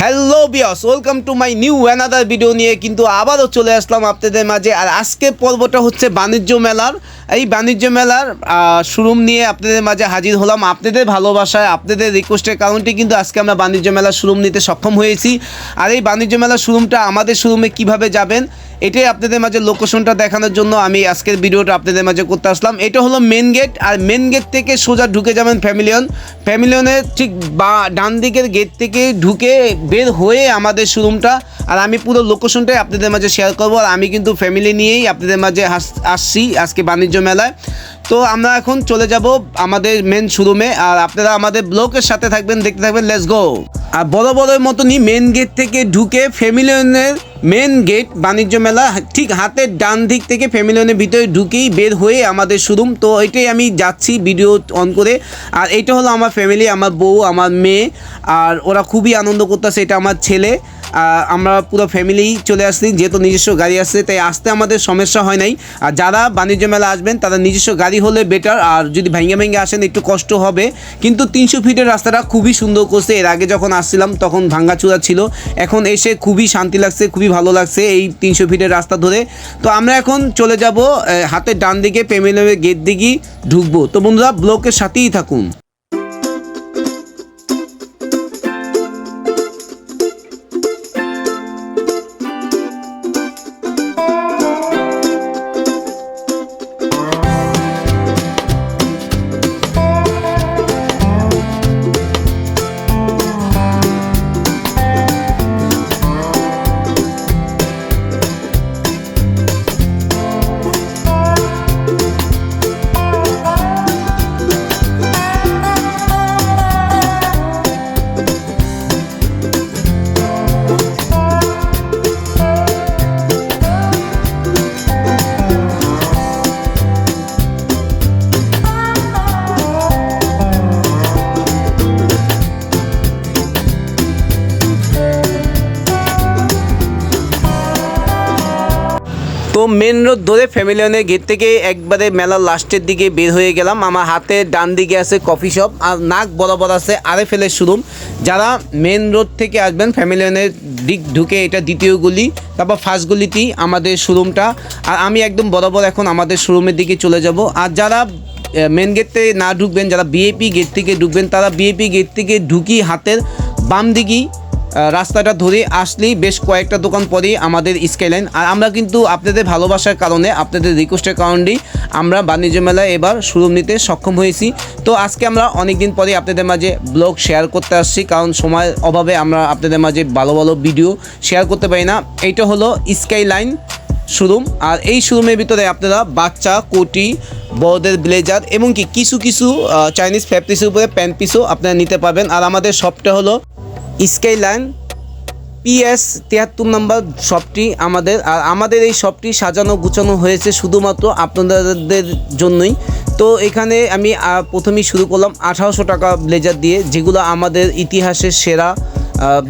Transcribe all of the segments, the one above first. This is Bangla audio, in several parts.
হ্যালো বিয়স welcome to my new another video নিয়ে কিন্তু আবারও চলে আসলাম আপনাদের মাঝে। আর আজকের পর্বটা হচ্ছে বাণিজ্য মেলার। এই বাণিজ্য মেলার শোরুম নিয়ে আপনাদের মাঝে হাজির হলাম। আপনাদের ভালোবাসায়, আপনাদের রিকোয়েস্টের কারণটি কিন্তু আজকে আমরা বাণিজ্য মেলার শোরুম নিতে সক্ষম হয়েছি। আর এই বাণিজ্য মেলার শোরুমটা আমাদের শোরুমে কীভাবে যাবেন, এটাই আপনাদের মাঝে লোকেশনটা দেখানোর জন্য আমি আজকের ভিডিওটা আপনাদের মাঝে করতে আসলাম। এটা হলো মেন গেট আর মেন গেট থেকে সোজা ঢুকে যাবেন ফ্যামিলিয়ন ফ্যামিলিয়নের ঠিক বা ডান দিকের গেট থেকে ঢুকে বের হয়ে আমাদের শোরুমটা আর আমি পুরো লোকেশনটাই আপনাদের মাঝে শেয়ার করব। আর আমি কিন্তু ফ্যামিলি নিয়েই আপনাদের মাঝে আসছি আজকে বাণিজ্য মেলায়। তো আমরা এখন চলে যাব আমাদের মেন শোরুমে আর আপনারা আমাদের ব্লকের সাথে থাকবেন, দেখতে থাকবেন লেটস গো আর বড় বড়ের মতনই মেন গেট থেকে ঢুকে ফ্যামিলিয়নের মেন গেট বাণিজ্য মেলা, ঠিক হাতের ডান দিক থেকে ফ্যামিলিয়নের ভিতরে ঢুকেই বের হয়ে আমাদের শোরুম তো এটাই আমি যাচ্ছি ভিডিও অন করে। আর এটা হলো আমার ফ্যামিলি আমার বউ, আমার মেয়ে। আর ওরা খুবই আনন্দ করতেছে, এটা আমার ছেলে। আমরা পুরো ফ্যামিলি চলে আসছি, যেহেতু নিজস্ব গাড়ি আসছে তাই আসতে আমাদের সমস্যা হয় নাই। আর যারা বাণিজ্য মেলা আসবেন, তারা নিজস্ব গাড়ি হলে বেটার আর যদি ভেঙে ভেঙে আসেন, একটু কষ্ট হবে। কিন্তু তিনশো ফিটের রাস্তাটা খুবই সুন্দর করছে। এর আগে যখন আসছিলাম, তখন ভাঙ্গাচুরা ছিল। এখন এসে খুবই শান্তি লাগছে, খুবই ভালো লাগছে এই তিনশো ফিটের রাস্তা ধরে। তো আমরা এখন চলে যাব হাতের ডান দিকে, পেমেলের গেট দিকেই ঢুকবো। তো বন্ধুরা ব্লকের সাথেই থাকুন। তো মেন রোড ধরে ফ্যামিলিয়নের গেট থেকে একবারে মেলার লাস্টের দিকে বের হয়ে গেলাম। আমার হাতে ডান দিকে আছে কফি শপ আর নাক বরাবর আছে আরে ফেলের শোরুম যারা মেন রোড থেকে আসবেন ফ্যামিলিয়নের দিক ঢুকে এটা দ্বিতীয় গলি, তারপর ফার্স্ট গলিতেই আমাদের শোরুমটা আর আমি একদম বরাবর এখন আমাদের শোরুমের দিকে চলে যাব। আর যারা মেন গেট থেকে না ঢুকবেন, যারা বিএপি গেট থেকে ঢুকবেন, তারা বিএপি গেট থেকে ঢুকি হাতের বাম দিকেই রাস্তাটা ধরে আসলেই বেশ কয়েকটা দোকান পরেই আমাদের স্কাইলাইন আর আমরা কিন্তু আপনাদের ভালোবাসার কারণে, আপনাদের রিকোয়েস্টের কারণেই আমরা বাণিজ্য মেলায় এবার শোরুম নিতে সক্ষম হয়েছি। তো আজকে আমরা অনেক দিন পরে আপনাদের মাঝে ব্লগ শেয়ার করতে আসছি, কারণ সময়ের অভাবে আমরা আপনাদের মাঝে ভালো ভালো ভিডিও শেয়ার করতে পারি না। এইটা হলো স্কাইলাইন শোরুম আর এই শোরুমের ভিতরে আপনারা বাচ্চা, কোটি, বড়দের ব্লেজার এবং কি কিছু কিছু চাইনিজ ফ্যাব্রিক্সের উপরে প্যান্ট পিসও আপনারা নিতে পারবেন। আর আমাদের শপটা হলো স্কাইলাইন, পিএস তিয়াত্তর নম্বর শপটি আমাদের, আর আমাদের এই শপটি সাজানো গুছানো হয়েছে শুধুমাত্র আপনাদের জন্যই। তো এখানে আমি প্রথমেই শুরু করলাম আঠারোশো টাকা ব্লেজার দিয়ে, যেগুলো আমাদের ইতিহাসের সেরা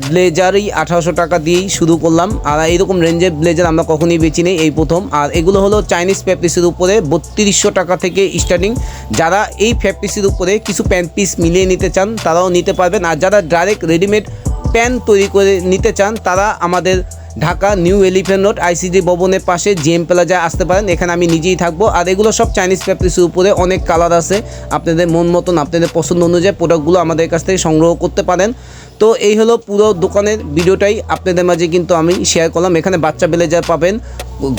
ব্লেজারই আঠারোশো টাকা দিয়েই শুরু করলাম। আর এইরকম রেঞ্জের ব্লেজার আমরা কখনই বেছি নেই, এই প্রথম। আর এগুলো হলো চাইনিজ প্যাপিসের উপরে বত্রিশশো টাকা থেকে স্টার্টিং যারা এই ফ্যাপিসের উপরে কিছু প্যান্ট পিস মিলিয়ে নিতে চান, তারাও নিতে পারবেন। আর যারা ডাইরেক্ট রেডিমেড প্যান্ট তৈরি করে নিতে চান, তারা আমাদের Dhaka, new elephant road, ICD ভবনের পাশে জিএম প্লাজায় আসতে পারেন। এখানে আমি নিজেই থাকব। আর এগুলো সব চাইনিজ ফ্যাব্রিক্সের উপরে অনেক কালার আছে। আপনাদের মন মতন, আপনাদের পছন্দ অনুযায়ী প্রোডাক্টগুলো আমাদের কাছ থেকে সংগ্রহ করতে পারেন। তো এই হলো পুরো দোকানের ভিডিওটাই। আপনাদের মাঝে কিন্তু আমি শেয়ার করলাম। এখানে বাচ্চা ব্লেজার পাবেন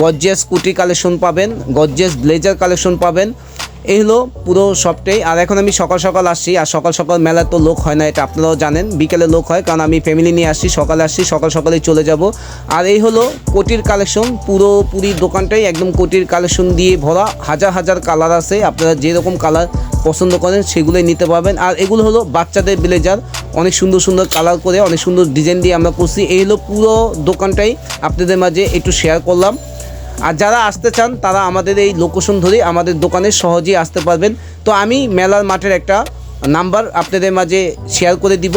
গর্জিয়াস কুটি কালেকশন পাবেন গর্জিয়াস ব্লেজার কালেকশন পাবেন। এই হলো পুরো সবটাই। আর এখন আমি সকাল সকাল আসছি, আর সকাল সকাল মেলায় তো লোক হয় না, এটা আপনারাও জানেন। বিকেলে লোক হয়, কারণ আমি ফ্যামিলি নিয়ে আসছি, সকালে আসছি, সকাল সকালেই চলে যাব। আর এই হলো কোটির কালেকশন পুরোপুরি দোকানটাই একদম কোটির কালেকশন দিয়ে ভরা। হাজার হাজার কালার আছে, আপনারা যেরকম কালার পছন্দ করেন, সেগুলোই নিতে পারবেন। আর এগুলো হলো বাচ্চাদের ব্লেজার, অনেক সুন্দর সুন্দর কালার করে, অনেক সুন্দর ডিজাইন দিয়ে আমরা করছি। এই হলো পুরো দোকানটাই আপনাদের মাঝে একটু শেয়ার করলাম। আর যারা আসতে চান, তারা আমাদের এই লোকেশন ধরে আমাদের দোকানে সহজেই আসতে পারবেন। তো আমি মেলার মাঠের একটা নাম্বার আপনাদের মাঝে শেয়ার করে দিব।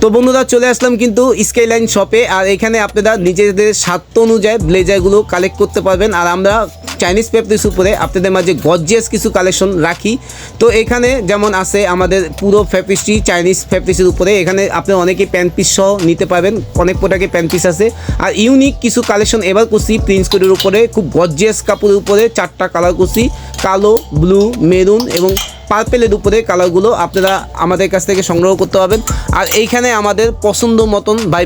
তো বন্ধুরা, চলে আসলাম কিন্তু স্কাইলাইন শপে আর এখানে আপনারা নিজেদের স্বার্থ অনুযায়ী ব্লেজারগুলো কালেক্ট করতে পারবেন। আর আমরা চাইনিজ পেপটিস উপরে। আপনাদের মাঝে গর্জিয়াস কিছু কালেকশন রাখি। তো এখানে যেমন আছে আমাদের পুরো ফ্যাপিসটি চাইনিজ ফ্যাপিসের উপরে। এখানে আপনি অনেকে প্যান্ট পিস সহ নিতে পারবেন। অনেক প্রোডাক্টে প্যান্ট পিস আছে। আর ইউনিক কিছু কালেকশন এবার করছি প্রিন্স কোডের উপরে। খুব গর্জিয়াস কাপড়ের উপরে চারটা কালার করছি। কালো ব্লু মেরুন এবং পার্পেলের উপরে কালারগুলো আপনারা আমাদের কাছ থেকে সংগ্রহ করতে পারবেন। আর এইখানে আমাদের পছন্দ মতন ভাই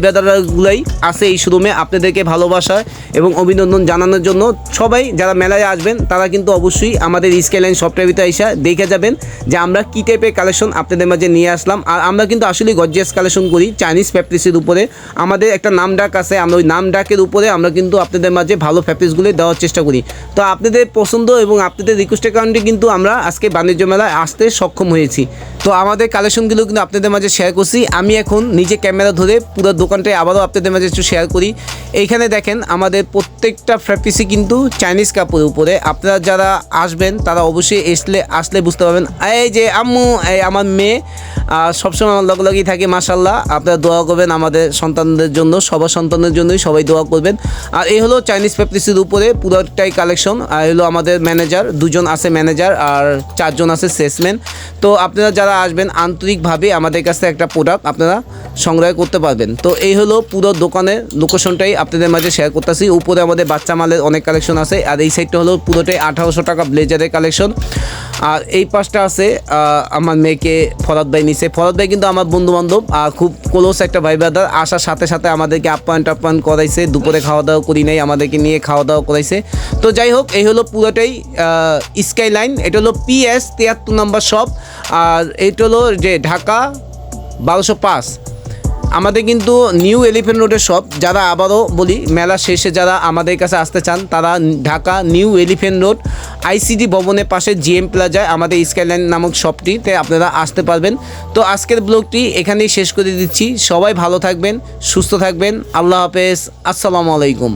আছে এই শোরুমে আপনাদেরকে ভালোবাসা এবং অভিনন্দন জানানোর জন্য। সবাই যারা মেলায় আসবেন, তারা কিন্তু অবশ্যই আমাদের স্কেলাইন সফটওয়্যার ভিতরে এসে দেখে যাবেন যে আমরা কী টাইপের কালেকশন আপনাদের মাঝে নিয়ে আসলাম। আর আমরা কিন্তু আসলে গর্জিয়াস কালেকশন করি চাইনিজ ফ্যাপ্রিসের উপরে। আমাদের একটা নাম ডাক আছে, আমরা ওই নাম ডাকের উপরে আমরা কিন্তু আপনাদের মাঝে ভালো ফ্যাপ্রিসগুলি দেওয়ার চেষ্টা করি। তো আপনাদের পছন্দ এবং আপনাদের রিকোয়েস্টের কারণে কিন্তু আমরা আজকে বাণিজ্য মেলায় আসতে সক্ষম হয়েছি। তো আমাদের কালেকশনগুলো কিন্তু আপনাদের মাঝে শেয়ার করছি। আমি এখন নিজে ক্যামেরা ধরে পুরো দোকানটায় আবারও আপনাদের মাঝে একটু শেয়ার করি। এইখানে দেখেন আমাদের প্রত্যেকটা ফ্যাপ্রিসই কিন্তু চাইনিজ কাপড়ের উপরে। আপনারা যারা আসবেন, তারা অবশ্যই আসলে আসলে বুঝতে পারবেন। এই যে আম্মু, এই আমার মেয়ে সবসময় আমার লগে লগেই থাকে মাসাল্লাহ আপনারা দোয়া করবেন আমাদের সন্তানদের জন্য, সবার সন্তানের জন্যই সবাই দোয়া করবেন। আর এই হলো চাইনিজ ফ্যাপ্রিসের উপরে পুরোটাই কালেকশন আর হলো আমাদের ম্যানেজার দুজন আছে ম্যানেজার আর চারজন আছে সেলসম্যান তো আপনারা যারা আসবেন, আন্তরিকভাবে আমাদের কাছে একটা প্রোডাক্ট আপনারা সংগ্রহ করতে পারবেন। তো এই হলো পুরো দোকানের লোকেশনটাই আপনাদের মাঝে শেয়ার করতেছি। উপরে আমাদের বাচ্চা মালের অনেক কালেকশন আছে। আর এই সাইডটা হলো পুরোটাই আঠারোশো টাকা ব্লেজারের কালেকশন আর এই পাশটা আছে আমার মেয়েকে ফরাদ ভাই নিছে। ফরাদ ভাই কিন্তু আমার বন্ধু বান্ধব আর খুব ক্লোজ একটা ভাই ব্রাদার আসার সাথে সাথে আমাদেরকে আপ্যায়ন টাপ্যায়ন করাইছে। দুপুরে খাওয়া দাওয়া করি নাই, আমাদেরকে নিয়ে খাওয়া দাওয়া করাইছে। তো যাই হোক, এই হলো পুরোটাই স্কাই লাইন এটা হলো পিএস তিয়াত্তর নম্বর শপ আর এইটা হলো যে ঢাকা বারোশো পাঁচ। আমাদের কিন্তু নিউ এলিফেন্ট রোডের শপ যারা আবারও বলি, মেলা শেষে যারা আমাদের কাছে আসতে চান, তারা Dhaka new elephant road ICD ভবনের পাশে জিএম প্লাজায় আমাদের স্কাইলাইন নামক শপটিতে আপনারা আসতে পারবেন। তো আজকের ব্লগটি এখানেই শেষ করে দিচ্ছি। সবাই ভালো থাকবেন, সুস্থ থাকবেন। আল্লাহ হাফেজ। আসসালামু আলাইকুম।